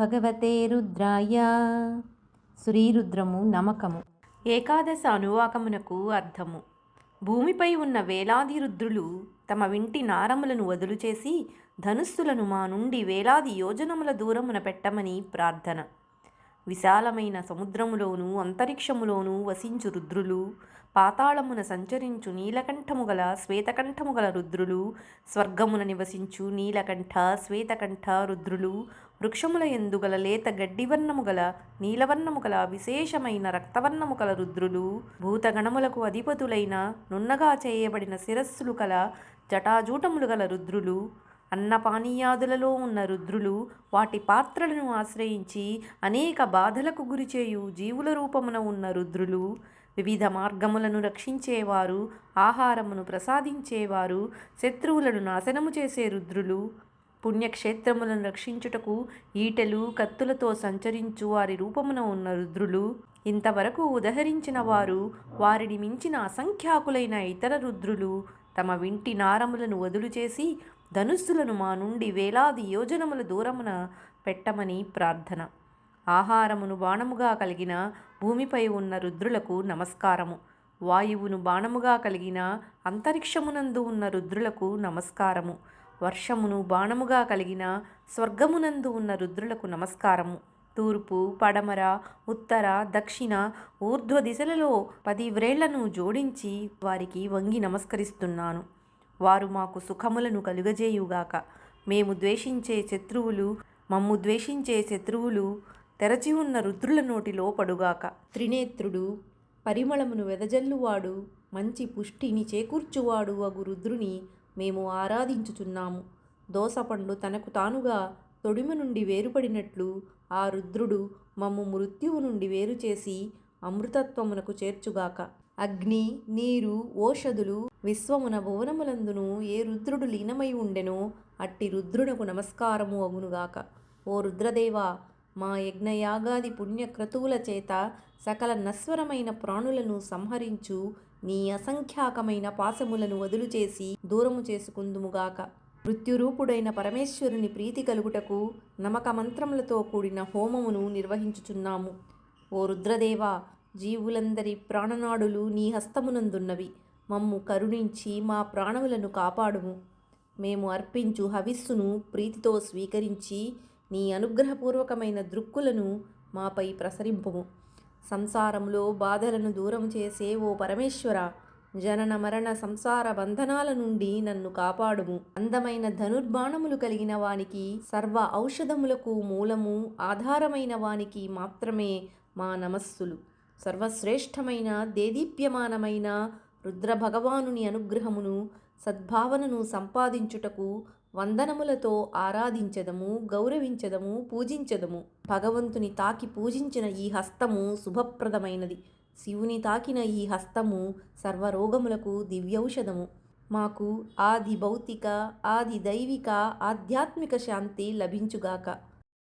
భగవతే రుద్రాయ. శ్రీరుద్రము నమకము. ఏకాదశ అనువాకమునకు అర్థము. భూమిపై ఉన్న వేలాది రుద్రులు తమ వింటి నారములను వదులు చేసి ధనుస్సులను మా నుండి వేలాది యోజనముల దూరమున పెట్టమని ప్రార్థన. విశాలమైన సముద్రములోను అంతరిక్షములోను వసించు రుద్రులు. పాతాళమున సంచరించు నీలకంఠము గల శ్వేతకంఠము గల రుద్రులు. స్వర్గమున నివసించు నీలకంఠ శ్వేతకంఠ రుద్రులు. వృక్షముల ఎందుగల లేత గడ్డివర్ణము గల నీలవర్ణము గల విశేషమైన రక్తవర్ణము గల రుద్రులు. భూతగణములకు అధిపతులైన నున్నగా చేయబడిన శిరస్సులు కల జటాజూటములు గల రుద్రులు. అన్నపానీయాదులలో ఉన్న రుద్రులు వాటి పాత్రలను ఆశ్రయించి అనేక బాధలకు గురిచేయు జీవుల రూపమున ఉన్న రుద్రులు వివిధ మార్గములను రక్షించేవారు ఆహారమును ప్రసాదించేవారు శత్రువులను నాశనము చేసే రుద్రులు పుణ్యక్షేత్రములను రక్షించుటకు ఈటెలు కత్తులతో సంచరించు వారి రూపమున ఉన్న రుద్రులు ఇంతవరకు ఉదహరించిన వారు వారిని మించిన అసంఖ్యాకులైన ఇతర రుద్రులు తమ వింటి నారములను వదులు చేసి ధనుస్సులను మా నుండి వేలాది యోజనముల దూరమున పెట్టమని ప్రార్థన. ఆహారమును బాణముగా కలిగిన భూమిపై ఉన్న రుద్రులకు నమస్కారము. వాయువును బాణముగా కలిగిన అంతరిక్షమునందు ఉన్న రుద్రులకు నమస్కారము. వర్షమును బాణముగా కలిగిన స్వర్గమునందు ఉన్న రుద్రులకు నమస్కారము. తూర్పు పడమర ఉత్తర దక్షిణ ఊర్ధ్వ దిశలలో పది వ్రేళ్ళను జోడించి వారికి వంగి నమస్కరిస్తున్నాను. వారు మాకు సుఖములను కలుగజేయుగాక. మేము ద్వేషించే శత్రువులు మమ్ము ద్వేషించే శత్రువులు తెరచి ఉన్న రుద్రుల నోటిలో పడుగాక. త్రినేత్రుడు పరిమళమును వెదజల్లువాడు మంచి పుష్టిని చేకూర్చువాడు అగు రుద్రుని మేము ఆరాధించుచున్నాము. దోసపండు తనకు తానుగా తొడిమ నుండి వేరుపడినట్లు ఆ రుద్రుడు మమ్ము మృత్యువు నుండి వేరు చేసి అమృతత్వమునకు చేర్చుగాక. అగ్ని నీరు ఓషధులు విశ్వమున భువనములందును ఏ రుద్రుడు లీనమై ఉండెనో అట్టి రుద్రునకు నమస్కారము అగునుగాక. ఓ రుద్రదేవా మా యజ్ఞయాగాది పుణ్యక్రతువుల చేత సకల నశ్వరమైన ప్రాణులను సంహరించు నీ అసంఖ్యాకమైన పాశములను వదులు చేసి దూరము చేసుకుందుముగాక. మృత్యురూపుడైన పరమేశ్వరుని ప్రీతి కలుగుటకు నమక మంత్రములతో కూడిన హోమమును నిర్వహించుచున్నాము. ఓ రుద్రదేవా జీవులందరి ప్రాణనాడులు నీ హస్తమునందున్నవి. మమ్ము కరుణించి మా ప్రాణములను కాపాడుము. మేము అర్పించు హవిస్సును ప్రీతితో స్వీకరించి నీ అనుగ్రహపూర్వకమైన దృక్కులను మాపై ప్రసరింపుము. సంసారంలో బాధలను దూరం చేసే ఓ పరమేశ్వర జనన మరణ సంసార బంధనాల నుండి నన్ను కాపాడుము. అందమైన ధనుర్బాణములు కలిగిన వానికి సర్వ ఔషధములకు మూలము ఆధారమైన వానికి మాత్రమే మా నమస్సులు. సర్వశ్రేష్టమైన దేదీప్యమానమైన రుద్ర భగవానుని అనుగ్రహమును సద్భావనను సంపాదించుటకు వందనములతో ఆరాధించదము గౌరవించదము పూజించదము. భగవంతుని తాకి పూజించిన ఈ హస్తము శుభప్రదమైనది. శివుని తాకిన ఈ హస్తము సర్వరోగములకు దివ్యౌషధము. మాకు ఆది భౌతిక ఆది దైవిక ఆధ్యాత్మిక శాంతి లభించుగాక.